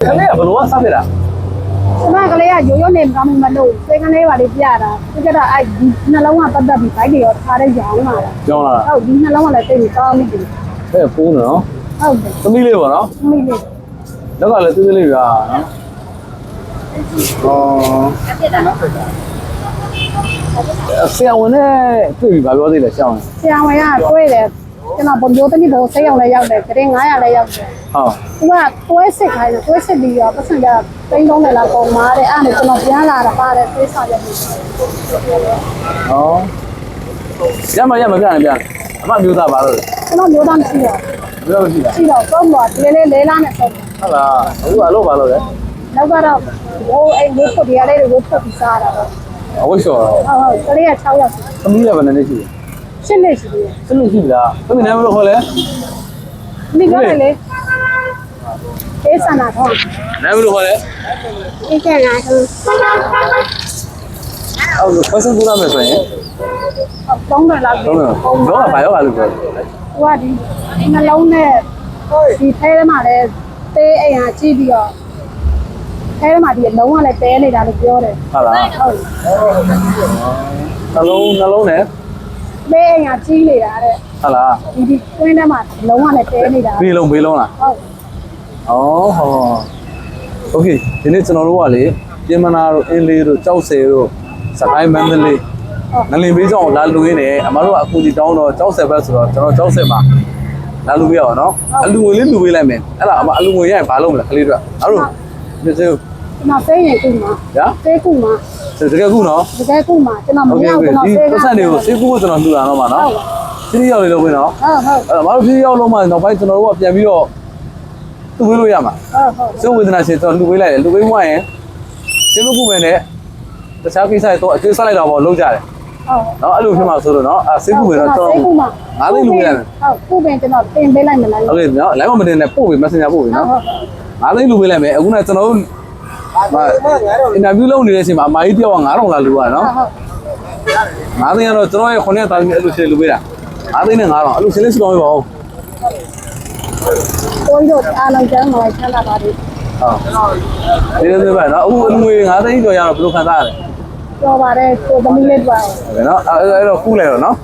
ခလေးကဘယ်လိုကစဖြစ်တာကျမကလေးကရိုးရိုးနေမကောင်းဘူးမလို့စိတ်ကလေးပါလေးပြတာသူကအဲ့ဒီနှလုံးကပတ်သက်ပြီးဘိုက်တွေရောထားတဲ့ရောင်းလာတာကြောင်းလာတာဟုတ်ဒီနှလုံးကလည်းတိတ်ပြီးကောင်းမိတယ်အဲဖုန်းနော်ဟုတ်တယ်သမီးလေးပေါ့နော်မိလေးလောက်ကလည်းသေးသေးလေးပြာနော်အော်ဆရာဝန်နဲ့တွေ့ပြီဗာပြောသေးတယ်ရှောင်းဆရာဝန်ကတွေးတယ် ကျွန်တော်ဘုံမျိုးသမီးဘုံစိတ်အောင်လည်းရောက်တယ်ဂရင်900လည်းရောက်တယ်ဟုတ်သူကတွဲစစ်ခိုင်းတယ်တွဲစစ်ပြီးတော့ပတ်စံကတိန်းလုံးနဲ့လာပုံမာတဲ့အဲ့ဒါကျွန်တော်ပြန်လာတာပါတယ်သိဆောင်ရတယ်ဟောရမရမပြနေပြအမမျိုးသားပါလို့ကျွန်တော်မျိုးသားမရှိတော့ပြောလို့ရှိတာရှိတော့သုံးတော့ဒီလေးလေးလားနဲ့ဆုံးဟုတ်လားအခုအလုပ်ပါလို့လေနောက်ကတော့ဟိုအဲ့ဝိဖို့တရားလေးတွေဝိဖို့ပြီးစားတာတော့အဝိရှော်ဟုတ်ဟုတ်ကလေးက6ရောက်သမီးလည်းဘယ်နဲ့ရှိလဲ ရှင်းနေရှိတယ်စလို့ရှိလားသမီးနာမည်လို့ခေါ်လဲမိကလည်းလေအေးစနာတော့နာမည်လို့ခေါ်လဲအေးကငါဆိုအော်ဖက်ဆန်ကူလာမယ်ဆိုရင်သုံးတယ်လားတော့တော့ကဘာရောလို့ပြောတယ်ဟိုကဒီနှလုံးနဲ့ဒီဖဲထဲမှာလည်းတေးအိမ်ဟာကြည့်ပြီးတော့ဖဲထဲမှာဒီအလုံးကလည်းတဲနေတာလို့ပြောတယ်ဟုတ်လားဟုတ်နှလုံးနှလုံးနဲ့ တေးအိမ်ဟာကြီးနေတာတဲ့ ဟုတ်လား ဒီဒီတွင်းထဲမှာအလုံးကလည်းတဲနေတာ ဘေးလုံးဘေးလုံးလား ဟုတ် ဩဟောโอเคဒီနေ့ကျွန်တော်တို့ကလေပြင်မနာတို့အင်းလေးတို့ကြောက်ဆယ်တို့စကိုင်းမန္တလေးငလင်ဘေးကြောင့်လာလူရင်းနေအမတို့ကအခုဒီတောင်းတော့ကြောက်ဆယ်ဘက်ဆိုတော့ကျွန်တော်ကြောက်ဆယ်မှာလာလူပြရအောင်နော်အလူငွေလေးလူပေးလိုက်မယ်အဲ့ဒါအမအလူငွေရရင်ဘာလုပ်မလဲခလေးတို့အဲ့တို့ဒီစေ ကျွန်တော်ဆေးရင်ကုမှာညာဆေးကုမှာတကယ်ကုနော်တကယ်ကုမှာကျွန်တော်မရဘူးကျွန်တော်ဒီဆေးကပတ်စံတွေကိုဆေးကုဖို့ကျွန်တော်လှူတာတော့မှာနော်ဖြစ်ရောက်လေလို့ဝင်တော့ဟုတ်ဟုတ်အဲ့တော့မတို့ဖြစ်ရောက်လုံးမှနောက်ပိုင်းကျွန်တော်တို့ကပြန်ပြီးတော့သူ့ဝေးလို့ရမှာဟုတ်ဟုတ်စိတ်ဝေဒနာရှင်ကျွန်တော်လှူဝေးလိုက်တယ်လှူဝေးမှရင်ဆေးမကုမယ်နဲ့တခြားကိစ္စတွေတော့အကျိုးဆက်လိုက်တာပေါ့လုံးကြတယ်နော်အဲ့လိုဖြစ်မှာဆိုတော့နော်အဲစိတ်ကူမယ်တော့ကျွန်တော်ငါးသိန်းလူပေးလိုက်မယ်ဟုတ်ခုပင်ကျွန်တော်တင်ပေးလိုက်မယ်လားဟုတ်ကဲ့နော်လိုင်းမမတင်နဲ့ပို့ပေး messenger ပို့ပေးနော်ငါးသိန်းလူပေးလိုက်မယ်အခုနကျွန်တော်တို့ အင်တာဗျူးလုပ်နေတဲ့အချိန်မှာအမကြီးတယောက်က9000လာလှူရနော်ဟုတ်ငါးသိန်းကတော့ကျွန်တော်ရဲ့ခုနှစ်တာသမီးအဲ့လိုရှင်းလှူပေးတာငါးသိန်းနဲ့9000အဲ့လိုရှင်းလေးစကောင်းပေးပါဦးကိုကြီးတို့အားလုံးကျန်းမာချမ်းသာပါစေဟုတ်ဒီလိုမျိုးပဲနော်အခုအလူငွေ9သိန်းကျော်ရတော့ဘယ်လိုခံစားရလဲပြောပါတယ်ကိုသမီးလေးတို့ဟုတ်ကဲ့နော်အဲ့အဲ့တော့ကူးလိုက်တော့နော်